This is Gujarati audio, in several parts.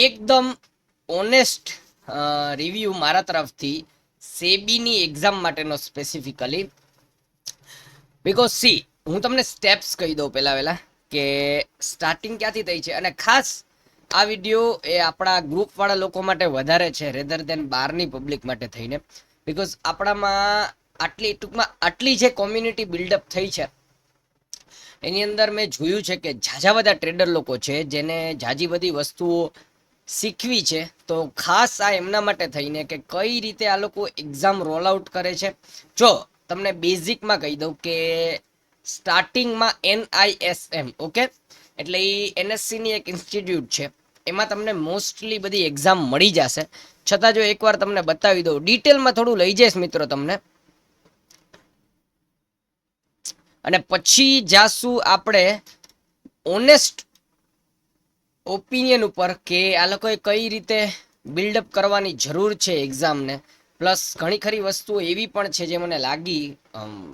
એકદમ ઓનેસ્ટ રિવ્યુ મારા તરફથી સેબીની એક્ઝામ માટેનો સ્પેસિફિકલી બિકોઝ સી હું તમને સ્ટેપ્સ કહી દઉં પહેલાં વહેલા કે સ્ટાર્ટિંગ ક્યાંથી થઈ છે અને ખાસ આ વીડિયો એ આપણા ગ્રુપવાળા લોકો માટે વધારે છે રેધર દેન બહારની પબ્લિક માટે થઈને. બિકોઝ આપણામાં આટલી, ટૂંકમાં આટલી જે કોમ્યુનિટી બિલ્ડઅપ થઈ છે, એની અંદર મેં જોયું છે કે ઝાઝા બધા ટ્રેડર લોકો છે જેને ઝાઝી બધી વસ્તુઓ શીખવી છે. તો ખાસ આ એમના માટે થઈને કે કઈ રીતે આ લોકો એક્ઝામ રોલ આઉટ કરે છે. જો તમને બેઝિકમાં કહી દઉં કે સ્ટાર્ટિંગમાં એનઆઈએસએમ ઓકે એટલે એ એનએસસીની એક ઇન્સ્ટિટ્યૂટ છે. એમાં તમને મોસ્ટલી બધી એક્ઝામ મળી જશે. છતાં જો એકવાર તમને બતાવી દઉં ડિટેલમાં થોડું લઈ જઈશ મિત્રો તમને. અને પછી જાશું આપણે ઓનેસ્ટ ઓપિનિયન ઉપર કે આ લોકોએ કઈ રીતે બિલ્ડઅપ કરવાની જરૂર છે એક્ઝામને પ્લસ ઘણી ખરી વસ્તુઓ એવી પણ છે જે મને લાગી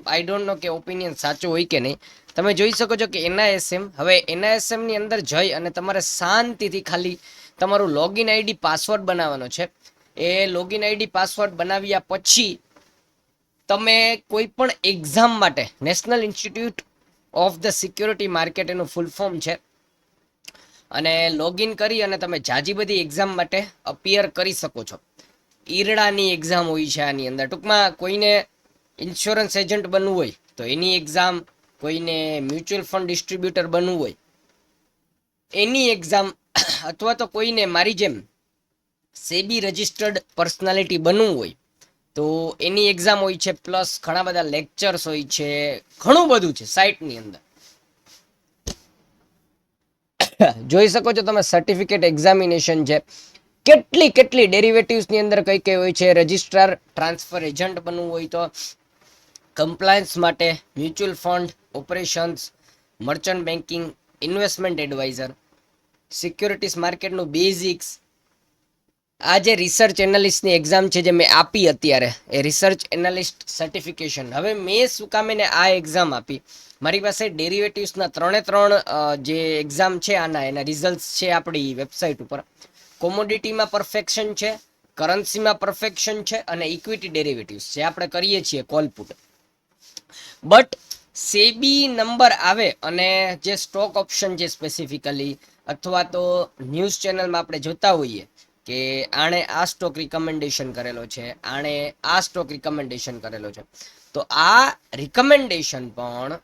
આઈ ડોન્ટ નો કે ઓપિનિયન સાચો હોય કે નહીં. તમે જોઈ શકો છો કે એનઆઈએસએમ, હવે એનઆઈએસએમની અંદર જઈ અને તમારે શાંતિથી ખાલી તમારું લોગિન આઈડી પાસવર્ડ બનાવવાનો છે. એ લોગિન આઈડી પાસવર્ડ બનાવ્યા પછી તમે કોઈ પણ એક્ઝામ માટે National Institute of the Security Market એનું ફૂલ ફોર્મ છે. અને લોગિન કરી અને તમે જાજી બધી એક્ઝામ માટે અપિયર કરી શકો છો. ઈરડાની એક્ઝામ હોય છે આની અંદર. ટૂંકમાં કોઈને ઇન્સ્યોરન્સ એજન્ટ બનવું હોય, તો એની એક્ઝામ કોઈને મ્યુચ્યુઅલ ફંડ ડિસ્ટ્રીબ્યુટર બનવું હોય, એની એક્ઝામ અથવા તો કોઈને મારી જેમ સેબી રજિસ્ટર્ડ પર્સનાલિટી બનવું હોય, તો એની એક્ઝામ હોય છે પ્લસ ઘણા બધા લેક્ચર્સ હોય છે, ઘણું બધું છે સાઇટની અંદર. જોઈ શકો છો તમે સર્ટિફિકેટ એક્ઝામિનેશન છે. કેટલી કેટલી ડેરિવેટિવ્સની અંદર કઈ કઈ હોય છે? રજિસ્ટ્રાર ટ્રાન્સફર એજન્ટ બનવું હોય તો કમ્પ્લાયન્સ માટે mutual fund operations merchant banking investment adviser securities માર્કેટનું basics આ જે રિસર્ચ એનાલિસ્ટની એક્ઝામ છે જે મેં આપી અત્યારે, એ રિસર્ચ એનાલિસ્ટ સર્ટિફિકેશન હવે મેં શું કામે આ એક્ઝામ આપી? મારી પાસે ડેરિવેટિવ્સના ત્રણે ત્રણ જે એક્ઝામ છે આના, એના રિઝલ્ટ છે આપણી વેબસાઇટ ઉપર. કોમોડિટીમાં પરફેક્શન છે કરન્સીમાં પરફેક્શન છે અને ઇક્વિટી ડેરિવેટિવ્સ જે આપણે કરીએ છીએ કોલપુટ બટ સેબી નંબર આવે અને જે સ્ટોક ઓપ્શન છે સ્પેસિફિકલી અથવા તો ન્યૂઝ ચેનલમાં આપણે જોતા હોઈએ કે આણે આ સ્ટોક રિકમેન્ડેશન કરેલો છે, આણે આ સ્ટોક રિકમેન્ડેશન કરેલો છે. તો આ રિકમેન્ડેશન પણ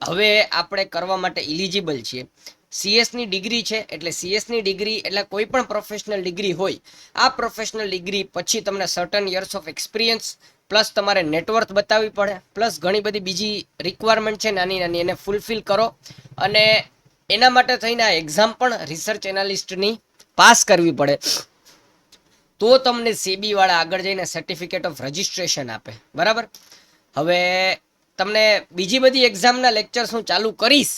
હવે આપણે કરવા માટે ઇલિજિબલ છીએ. સીએસની ડિગ્રી છે, એટલે સીએસની ડિગ્રી એટલે કોઈ પણ પ્રોફેશનલ ડિગ્રી હોય, આ પ્રોફેશનલ ડિગ્રી પછી તમને certain years of experience plus તમારે નેટવર્ક બતાવવી પડે પ્લસ ઘણી બધી બીજી રિક્વાયરમેન્ટ છે નાની નાની, એને ફૂલફિલ કરો. અને એના માટે થઈને આ એક્ઝામ પણ રિસર્ચ એનાલિસ્ટની પાસ કરવી પડે. તો તમને સેબી વાળા આગળ જઈને સર્ટિફિકેટ ઓફ રજિસ્ટ્રેશન આપે. બરાબર? હવે તમને બીજી બધી એક્ઝામના લેક્ચર્સ હું ચાલુ કરીશ.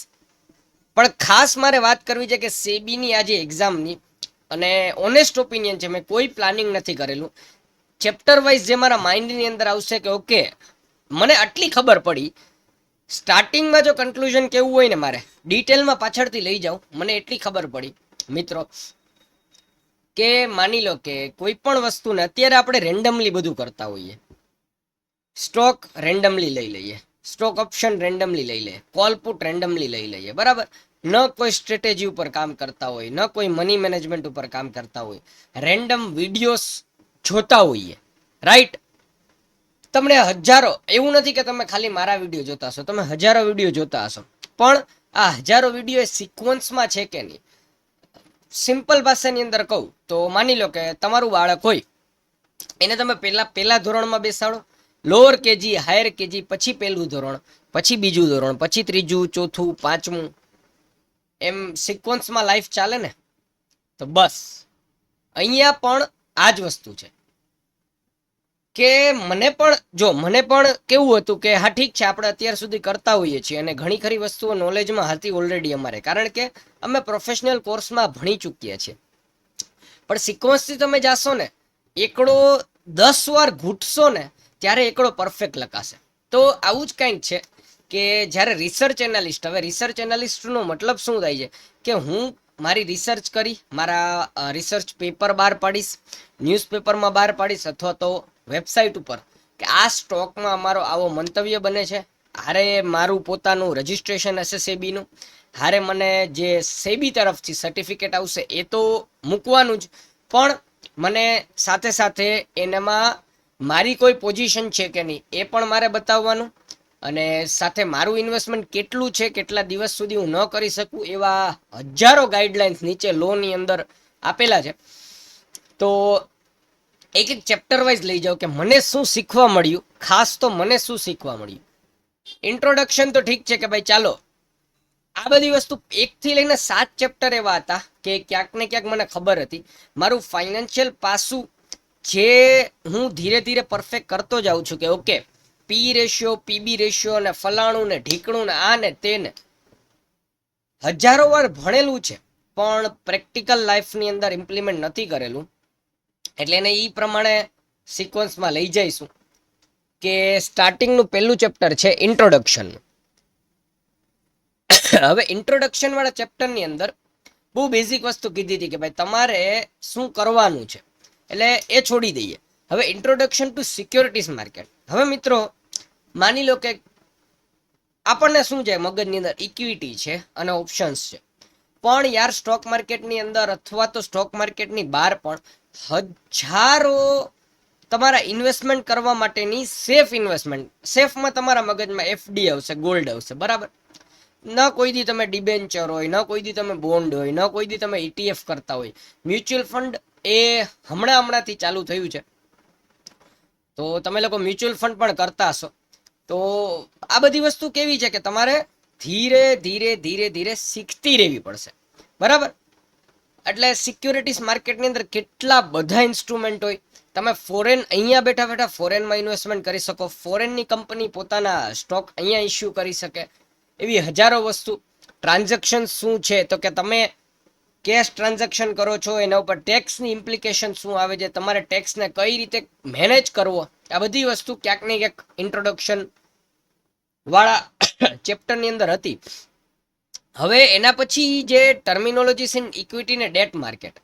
પણ ખાસ મારે વાત કરવી છે કે સેબીની આજે એક્ઝામની અને ઓનેસ્ટ ઓપિનિયન છે, મેં કોઈ પ્લાનિંગ નથી કરેલું. ચેપ્ટર વાઇઝ જે મારા માઇન્ડની અંદર આવશે કે ઓકે, મને આટલી ખબર પડી. સ્ટાર્ટિંગમાં જો કન્ક્લુઝન કેવું હોય ને મારે ડિટેલમાં પાછળથી લઈ જાઉં, મને એટલી ખબર પડી. મિત્રો કે માની લો કે કોઈ પણ વસ્તુને અત્યારે આપણે રેન્ડમલી બધું કરતા હોઈએ. સ્ટોક રેન્ડમલી લઈ લઈએ. સ્ટોક ઓપ્શન રેન્ડમલી લઈ લઈએ. કોલ પુટ રેન્ડમલી લઈ લઈએ. બરાબર? ન કોઈ સ્ટ્રેટેજી ઉપર કામ કરતા હોય, ન કોઈ મની મેનેજમેન્ટ ઉપર કામ કરતા હોય. રેન્ડમ વિડીયોઝ જોતા હોઈએ. રાઈટ તમને હજારો, એવું નથી કે તમે ખાલી મારા વીડિયો જોતા હશો. તમે હજારો વીડિયો જોતા હશો. પણ આ હજારો વીડિયો એ સિક્વન્સમાં છે કે નહીં? સિમ્પલ ભાષાની અંદર કહું, તો માની લો કે તમારું બાળક હોય, એને તમે પહેલા પહેલા ધોરણમાં બેસાડો. લોઅર કેજી હાયર કેજી, પછી પહેલું ધોરણ, પછી બીજું ધોરણ, પછી ત્રીજું, ચોથું, પાંચમું. એમ સિક્વન્સમાં લાઈફ ચાલે ને? તો બસ. અહીંયા પણ આ જ વસ્તુ છે. કે મને પણ, જો મને પણ કેવું હતું કે હા, ઠીક છે, આપણે અત્યાર સુધી કરતા હોઈએ છીએ અને ઘણી ખરી વસ્તુઓ નોલેજમાં હતી ઓલરેડી અમારે. કારણ કે અમે પ્રોફેશનલ કોર્સમાં ભણી ચૂક્યા છીએ. પણ સિક્વન્સથી તમે જાશો ને, એકડો દસ વાર ઘૂંટશો ને, ત્યારે એકડો પરફેક્ટ લખાશે. તો આવું જ કંઈક છે કે જ્યારે રિસર્ચ એનાલિસ્ટ હવે રિસર્ચ એનાલિસ્ટનો મતલબ શું થાય છે? કે હું મારી રિસર્ચ કરી, મારા રિસર્ચ પેપર બહાર પાડીશ ન્યૂઝપેપરમાં બહાર પાડીશ, અથવા તો વેબસાઇટ ઉપર કે આ સ્ટોકમાં અમારો આવો મંતવ્ય બને છે. હારે મારું પોતાનું રજિસ્ટ્રેશન હશે સેબીનું હારે મને જે સેબી તરફથી સર્ટિફિકેટ આવશે એ તો મૂકવાનું જ. પણ મને સાથે સાથે એનામાં મારી કોઈ પોઝિશન છે કે નહીં એ પણ મારે બતાવવાનું. અને સાથે મારું ઇન્વેસ્ટમેન્ટ કેટલું છે, કેટલા દિવસ સુધી હું ન કરી શકું એવા હજારો ગાઈડલાઇન્સ નીચે લોની અંદર આપેલા છે. તો એક એક ચેપ્ટર વાઇઝ લઈ જાઓ કે મને શું શીખવા મળ્યું, ખાસ તો મને શું શીખવા મળ્યું. ઇન્ટ્રોડક્શન તો ઠીક છે કે ભાઈ ચાલો, આ બધી વસ્તુ એકથી લઈને સાત ચેપ્ટર એવા હતા કે ક્યાંક ને ક્યાંક મને ખબર હતી. મારું ફાઇનાન્શિયલ પાસું જે હું ધીરે ધીરે પરફેક્ટ કરતો જાઉં છું કે okay P ratio PB ratio ને ફલાણું ને ઢીકણું ને આ ને તે ને. હજારો વાર ભણેલું છે, પણ પ્રેક્ટિકલ લાઈફની અંદર ઇમ્પ્લિમેન્ટ નથી કરેલું. એટલે એને એ પ્રમાણે સિક્વન્સમાં લઈ જઈશું. કે સ્ટાર્ટિંગનું પહેલું ચેપ્ટર છે ઇન્ટ્રોડક્શનનું હવે ઇન્ટ્રોડક્શન વાળા ચેપ્ટરની અંદર બહુ બેઝિક વસ્તુ કીધી હતી કે ભાઈ તમારે શું કરવાનું છે. એટલે એ છોડી દઈએ. હવે ઇન્ટ્રોડક્શન ટુ સિક્યોરિટીઝ માર્કેટ હવે મિત્રો, માની લો કે આપણને શું છે, મગજની અંદર ઇક્વિટી છે અને ઓપ્શન્સ છે. પણ યાર સ્ટોક માર્કેટની અંદર અથવા તો સ્ટોક માર્કેટની બહાર પણ હજારો તમારા ઇન્વેસ્ટમેન્ટ કરવા માટેની સેફ ઇન્વેસ્ટમેન્ટ સેફમાં તમારા મગજમાં એફડી આવશે ગોલ્ડ આવશે, બરાબર? ન કોઈ દી તમે ડિબેન્ચર હોય, ન કોઈ દી તમે બોન્ડ હોય, ન કોઈ દી તમે ઈટીએફ કરતા હોય. મ્યુચ્યુઅલ ફંડ એ હમણાં હમણાંથી ચાલુ થયું છે. તો તમે લોકો મ્યુચ્યુઅલ ફંડ પણ કરતા હશો. તો આ બધી વસ્તુ કેવી છે કે તમારે ધીરે ધીરે ધીરે ધીરે શીખતી રહેવી પડશે. બરાબર? એટલે સિક્યુરિટીઝ માર્કેટની અંદર કેટલા બધા ઇન્સ્ટ્રુમેન્ટ હોય. તમે ફોરેન અહીંયા બેઠા બેઠા ફોરેનમાં ઇન્વેસ્ટમેન્ટ કરી શકો. ફોરેનની કંપની પોતાના સ્ટોક અહીંયા ઇસ્યુ કરી શકે. એવી હજારો વસ્તુ. ટ્રાન્ઝેક્શન શું છે? તો કે તમે કેશ ટ્રાન્ઝેક્શન કરો છો, એના ઉપર ટેક્સની ઇમ્પ્લિકેશન શું આવે છે? તમારે ટેક્સને કઈ રીતે મેનેજ કરવો? આ બધી વસ્તુ ક્યાંક ને ક્યાંક ઇન્ટ્રોડક્શન વાળા ચેપ્ટરની અંદર હતી. હવે એના પછી જે ટર્મિનોલોજીસ ઇન ઇક્વિટી ને ડેટ માર્કેટ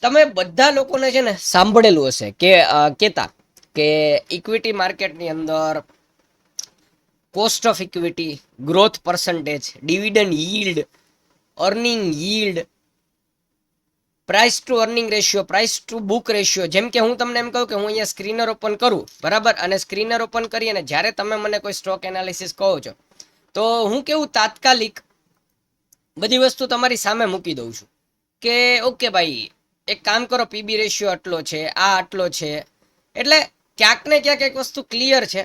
તમે બધા લોકોને છે ને સાંભળેલું હશે કે કહેતા કે ઇક્વિટી માર્કેટની અંદર cost of equity growth percentage dividend yield earning yield price to earning ratio price to book ratio જેમ કે હું તમને એમ કહું કે હું અહીંયા સ્ક્રીનર ઓપન કરું, બરાબર? અને સ્ક્રીનર ઓપન કરી અને જ્યારે તમે મને કોઈ સ્ટોક એનાલિસિસ કહો છો તો હું કેવું તાત્કાલિક બધી વસ્તુ તમારી સામે મૂકી દઉં છું કે, ઓકે ભાઈ, એક કામ કરો પીબી રેશિયો આટલો છે, આ આટલો છે. એટલે ક્યાંક ને ક્યાંક એક વસ્તુ ક્લિયર છે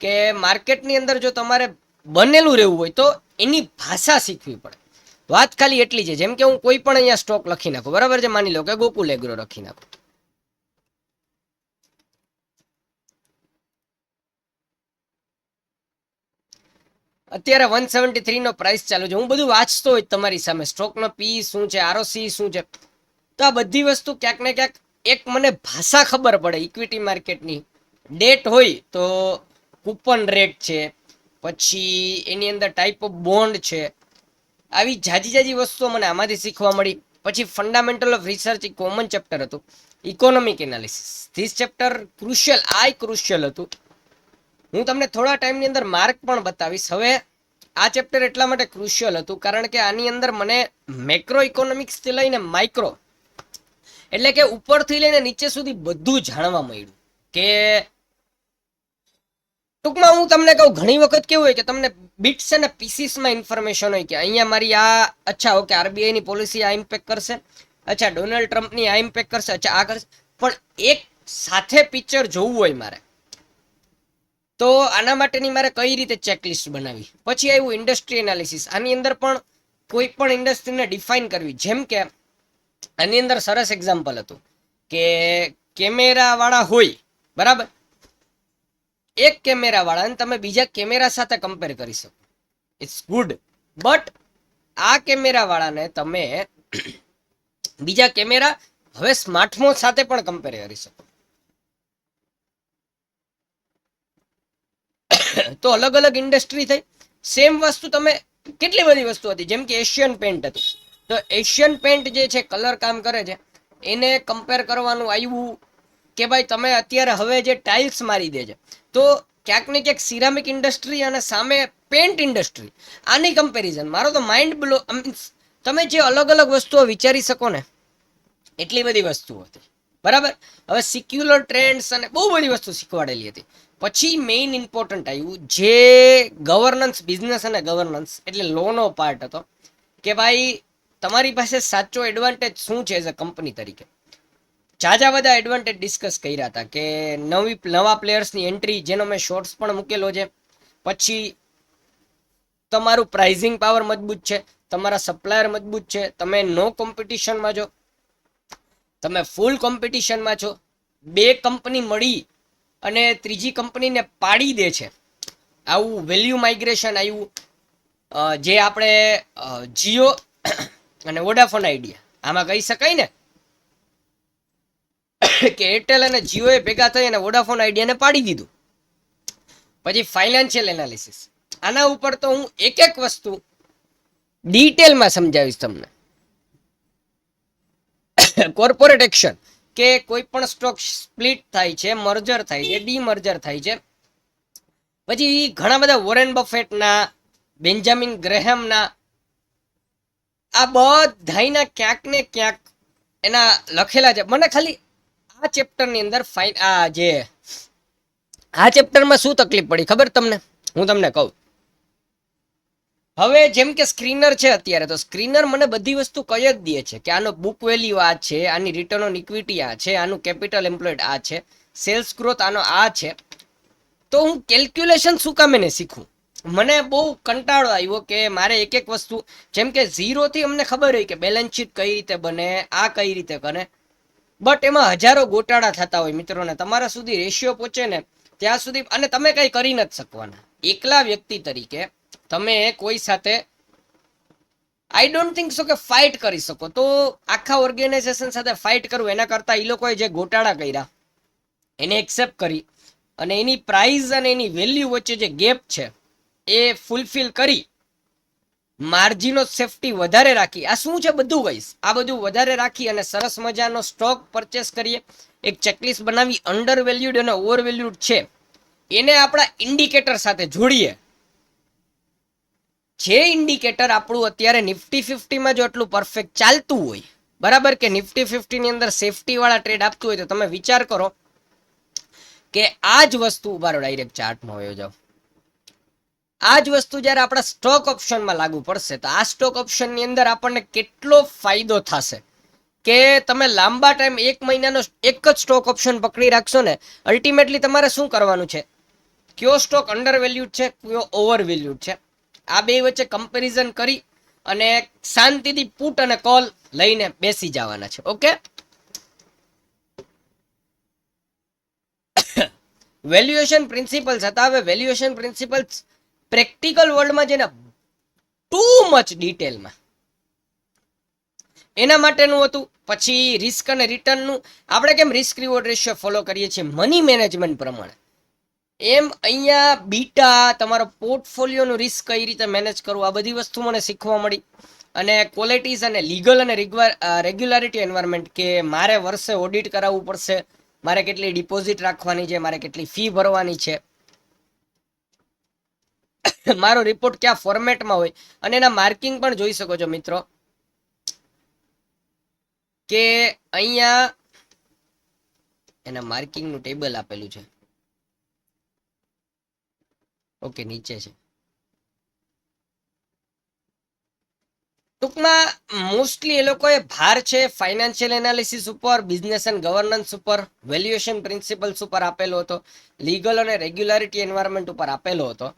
કે માર્કેટની અંદર જો તમારે બનેલું રહેવું હોય તો એની ભાષા શીખવી પડે. વાત ખાલી એટલી છે, જેમ કે હું કોઈ પણ અહીંયા સ્ટોક લખી નાખું, બરાબર છે? માની લો કે ગોકુલ એગ્રો લખી નાખું. અત્યારે વન સેવન્ટી થ્રી નો પ્રાઇસ ચાલુ છે. હું બધું વાંચતો હોય તમારી સામે. સ્ટોકનો પી શું છે આરઓસી શું છે. તો આ બધી વસ્તુ ક્યાંક ને ક્યાંક એક મને ભાષા ખબર પડે ઇક્વિટી માર્કેટની ડેટ હોય તો કૂપન રેટ છે, પછી એની અંદર ટાઈપ ઓફ બોન્ડ છે. આવી જાજી જાજી વસ્તુઓ મને આમાંથી શીખવા મળી. પછી ફંડામેન્ટલ ઓફ રિસર્ચ એ કોમન ચેપ્ટર હતું. Economic analysis this chapter crucial આ ક્રુશિયલ હતું. હું તમને થોડા ટાઈમની અંદર માર્ક પણ બતાવીશ. હવે આ ચેપ્ટર એટલા માટે ક્રુશિયલ હતું, કારણ કે આની અંદર મને મેક્રો ઇકોનોમિક્સથી લઈને માઇક્રો એટલે કે ઉપરથી લઈને નીચે સુધી બધું જાણવા મળ્યું. કે ટૂંકમાં હું તમને કહું, ઘણી વખત કેવું હોય કે તમને બિટ્સ અને પીસીસમાં ઇન્ફોર્મેશન હોય કે અહીંયા મારી આ, અચ્છા, ઓકે આરબીઆઈની પોલિસી આ ઇમ્પેક્ટ કરશે, અચ્છા ડોનાલ્ડ ટ્રમ્પની આ ઇમ્પેક્ટ કરશે, અચ્છા, આ કરશે. પણ એક સાથે પિક્ચર જોવું હોય મારે તો આના માટેની મારે કઈ રીતે ચેકલિસ્ટ બનાવી? પછી આવ્યું ઇન્ડસ્ટ્રી એનાલિસિસ આની અંદર પણ કોઈ પણ ઇન્ડસ્ટ્રીને ડિફાઇન કરવી. જેમ કે, આની અંદર સરસ એક્ઝામ્પલ હતું કે કેમેરાવાળા હોય, બરાબર? એક કેમેરાવાળાને તમે બીજા કેમેરા સાથે કમ્પેર કરી શકો. ઇટ્સ ગુડ બટ આ કેમેરાવાળાને તમે બીજા કેમેરા હવે સ્માર્ટફોન સાથે પણ કમ્પેર કરી શકો. તો અલગ અલગ ઇન્ડસ્ટ્રી થઈ. સેમ વસ્તુ તમે કેટલી બધી વસ્તુ હતી? જેમ કે એશિયન પેન્ટ હતું. તો એશિયન પેન્ટ જે છે, કલર કામ કરે છે, એને કમ્પેર કરવાનું આવ્યું કે ભાઈ તમે અત્યારે હવે જે ટાઇલ્સ મારી દે છે. તો ક્યાંક ને ક્યાંક સિરામિક ઇન્ડસ્ટ્રી અને સામે પેન્ટ ઇન્ડસ્ટ્રી આની કમ્પેરિઝન મારો તો માઇન્ડ બ્લો તમે જે અલગ અલગ વસ્તુઓ વિચારી શકો ને, એટલી બધી વસ્તુઓ હતી. બરાબર? હવે સિક્યુલર ટ્રેન્ડ્સ અને બહુ બધી વસ્તુ શીખવાડેલી હતી. પછી મેઇન ઇમ્પોર્ટન્ટ આવ્યું જે ગવર્નન્સ બિઝનેસ અને ગવર્નન્સ એટલે લોનો પાર્ટ હતો કે ભાઈ તમારી પાસે સાચો એડવાન્ટેજ શું છે એઝ અ કંપની તરીકે? જાજા બધા એડવાન્ટેજ ડિસ્કસ કર્યા હતા કે નવી, નવા પ્લેયર્સની એન્ટ્રી જેનો મેં શોર્ટ્સ પણ મૂકેલો છે. પછી તમારું પ્રાઇઝિંગ પાવર મજબૂત છે, તમારા સપ્લાયર મજબૂત છે, તમે નો કોમ્પિટિશનમાં છો. તમે ફૂલ કોમ્પિટિશનમાં છો. બે કંપની મળી અને ત્રીજી કંપનીને પાડી દે છે. આવું વેલ્યુ માઇગ્રેશન આવ્યું જે આપણે જીઓ અને વોડાફોન આઈડિયા આમાં કહી શકાય ને? કે એરટેલ અને જીઓએ ભેગા થઈ અને વોડાફોન આઈડિયાને પાડી દીધું. પછી ફાઇનાન્શિયલ એનાલિસિસ આના ઉપર તો હું એક એક વસ્તુ ડિટેલમાં સમજાવીશ તમને. કોર્પોરેટ એક્શન કે કોઈ પણ સ્ટોક સ્પ્લિટ થાય છે મર્જર થાય છે ડીમર્જર થાય છે. પછી ઘણા બધા વોરેન બફેટના બેન્જામિન ગ્રેહેમના આ બધાના ક્યાંક ને ક્યાંક એના લખેલા છે. મને ખાલી આ ચેપ્ટરની અંદર ફાઇન આ જે, આ ચેપ્ટરમાં શું તકલીફ પડી ખબર તમને? હું તમને કહું. હવે જેમ કે સ્ક્રીનર છે અત્યારે, તો સ્ક્રીનર મને બધી વસ્તુ કહી જ દે છે કે આનો બુક વેલ્યુ આ છે, આની રિટર્ન ઓન ઇક્વિટી આ છે, આનું કેપિટલ એમ્પ્લોયડ આ છે સેલ્સ ગ્રોથ આનો આ છે. તો હું કેલ્ક્યુલેશન શું કામ એને શીખું? મને બહુ કંટાળો આવ્યો કે મારે એક એક વસ્તુ, જેમ કે ઝીરોથી અમને ખબર હોય કે બેલેન્સ શીટ કઈ રીતે બને, આ કઈ રીતે બને. બટ એમાં હજારો ગોટાળા થતા હોય મિત્રોને, તમારા સુધી રેશિયો પહોંચે ને, ત્યાં સુધી, અને તમે કંઈ કરી નથી શકવાના. એકલા વ્યક્તિ તરીકે તમે કોઈ સાથે આઈ ડોન્ટ થિંક સો કે ફાઇટ કરી શકો. તો આખા ઓર્ગેનાઇઝેશન સાથે ફાઇટ કરવું, એના કરતાં એ લોકોએ જે ગોટાળા કર્યા, એને એક્સેપ્ટ કરી અને એની પ્રાઇઝ અને એની વેલ્યુ વચ્ચે જે ગેપ છે, એ ફૂલફિલ કરી. માર્જિન સેફટી વધારે રાખી. આ શું છે બધું કહીશ આ બધું વધારે રાખી અને સરસ મજાનો સ્ટોક પરચેસ કરીએ. એક ચેકલિસ્ટ બનાવી અંડર વેલ્યુડ અને ઓવર વેલ્યુડ છે. એને આપણા ઇન્ડિકેટર સાથે જોડીએ. જે ઇન્ડિકેટર આપણું અત્યારે નિફ્ટી ફિફ્ટીમાં જો એટલું પરફેક્ટ ચાલતું હોય, બરાબર કે નિફ્ટી ફિફ્ટીની અંદર સેફટીવાળા ટ્રેડ આપતું હોય તો તમે વિચાર કરો કે આ જ વસ્તુ ઉભારો ડાયરેક્ટ ચાર્ટમાં હોય જાઓ. આ જ વસ્તુ જ્યારે આપણા સ્ટોક ઓપ્શનમાં લાગુ પડશે, તો આ સ્ટોક ઓપ્શનની અંદર આપણને કેટલો ફાયદો થશે? કે તમે લાંબા ટાઈમ એક મહિનાનો એક જ સ્ટોક ઓપ્શન પકડી રાખશો ને અલ્ટિમેટલી તમારે શું કરવાનું છે? કયો સ્ટોક અંડર વેલ્યુડ છે, કયો ઓવર વેલ્યુડ છે? આ બે વચ્ચે કમ્પેરિઝન કરી અને શાંતિથી પુટ અને કોલ લઈને બેસી જવાના છે ઓકે વેલ્યુએશન પ્રિન્સિપલ્સ હતા. હવે વેલ્યુએશન પ્રિન્સિપલ્સ પ્રેક્ટિકલ વર્લ્ડમાં જેને ટુ મચ ડિટેલમાં એના માટેનું હતું. પછી રિસ્ક અને રિટર્નનું આપણે કેમ રિસ્ક રિવોર્ડ રેશિયો ફોલો કરીએ છીએ? મની મેનેજમેન્ટ પ્રમાણે. એમ અહીંયા બીટા તમારો પોર્ટફોલિયોનું રિસ્ક કઈ રીતે મેનેજ કરવું? આ બધી વસ્તુ મને શીખવા મળી. અને ક્વોલિટીઝ અને લીગલ અને રેગ્યુલારિટી એન્વાયરમેન્ટ કે મારે વર્ષે ઓડિટ કરાવવું પડશે, મારે કેટલી ડિપોઝિટ રાખવાની છે, મારે કેટલી ફી ભરવાની છે. મારો રિપોર્ટ કયા ફોર્મેટમાં હોય? અને એના માર્કિંગ પણ જોઈ શકો છો મિત્રો. કે અહીંયા, એના માર્કિંગનું ટેબલ આપેલું છે. ઓકે નીચે છે. ટૂંકમાં મોસ્ટલી એ લોકોએ ભાર છે ફાઇનાન્શિયલ એનાલિસિસ ઉપર, બિઝનેસ એન્ડ ગવર્નન્સ ઉપર, વેલ્યુએશન પ્રિન્સિપલ્સ ઉપર આપેલો હતો, લીગલ અને રેગ્યુલારિટી એન્વાયરમેન્ટ ઉપર આપેલો હતો.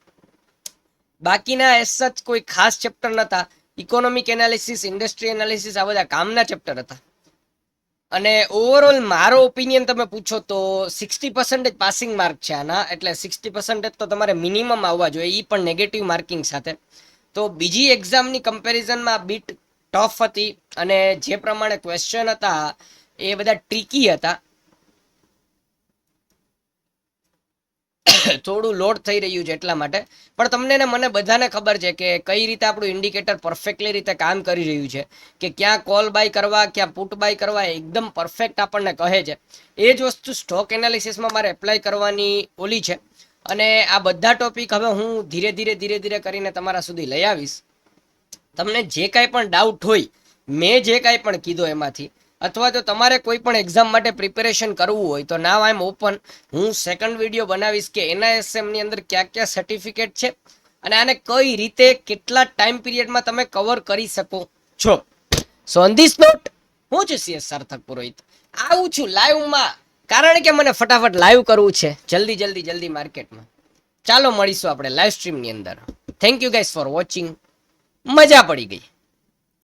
બાકીના એસ સચ કોઈ ખાસ ચેપ્ટર નતા. ઇકોનોમિક એનાલિસિસ, ઇન્ડસ્ટ્રી એનાલિસિસ આ બધા કામના ચેપ્ટર હતા. અને ઓવરઓલ મારો ઓપિનિયન તમે પૂછો તો સિક્સટી પર્સન્ટેજ પાસિંગ માર્ક છે આના. એટલે સિક્સટી પર્સન્ટેજ તો તમારે મિનિમમ આવવા જોઈએ. એ પણ નેગેટિવ માર્કિંગ સાથે. તો બીજી એક્ઝામની કમ્પેરિઝનમાં બીટ ટફ હતી અને જે પ્રમાણે ક્વેશ્ચન હતા, એ બધા ટ્રીકી હતા. થોડું લોડ થઈ રહ્યું છે એટલા માટે. પણ તમને ને મને બધાને ખબર છે કે કઈ રીતે આપણું ઇન્ડિકેટર પરફેક્ટલી રીતે કામ કરી રહ્યું છે. કે ક્યાં કોલ બાય કરવા, ક્યાં પુટ બાય કરવા એકદમ પરફેક્ટ આપણને કહે છે. એ જ વસ્તુ સ્ટોક એનાલિસિસમાં મારે એપ્લાય કરવાની ઓલી છે. અને આ બધા ટોપિક હવે હું ધીરે ધીરે ધીરે ધીરે કરીને તમારા સુધી લઈ આવીશ. તમને જે કાંઈ પણ ડાઉટ હોય, મેં જે કાંઈ પણ કીધો એમાંથી અથવા તો તમારે કોઈ પણ એક્ઝામ માટે પ્રિપેરેશન કરવું હોય તો નાવ આઈ એમ ઓપન હું સેકન્ડ વીડિયો બનાવીશ કે એનઆઈએસએમની અંદર ક્યાં ક્યાં સર્ટિફિકેટ છે અને આને કઈ રીતે કેટલા ટાઈમ પીરિયડમાં તમે કવર કરી શકો. છો. સો ઓન ધીસ નોટ હું છું સીએસ સાર્થક પુરોહિત. આવું છું લાઈવમાં કારણ કે મને ફટાફટ લાઈવ કરવું છે. જલ્દી જલ્દી જલ્દી માર્કેટમાં ચાલો મળીશું આપણે લાઈવ સ્ટ્રીમની અંદર. Thank you guys for watching મજા પડી ગઈ.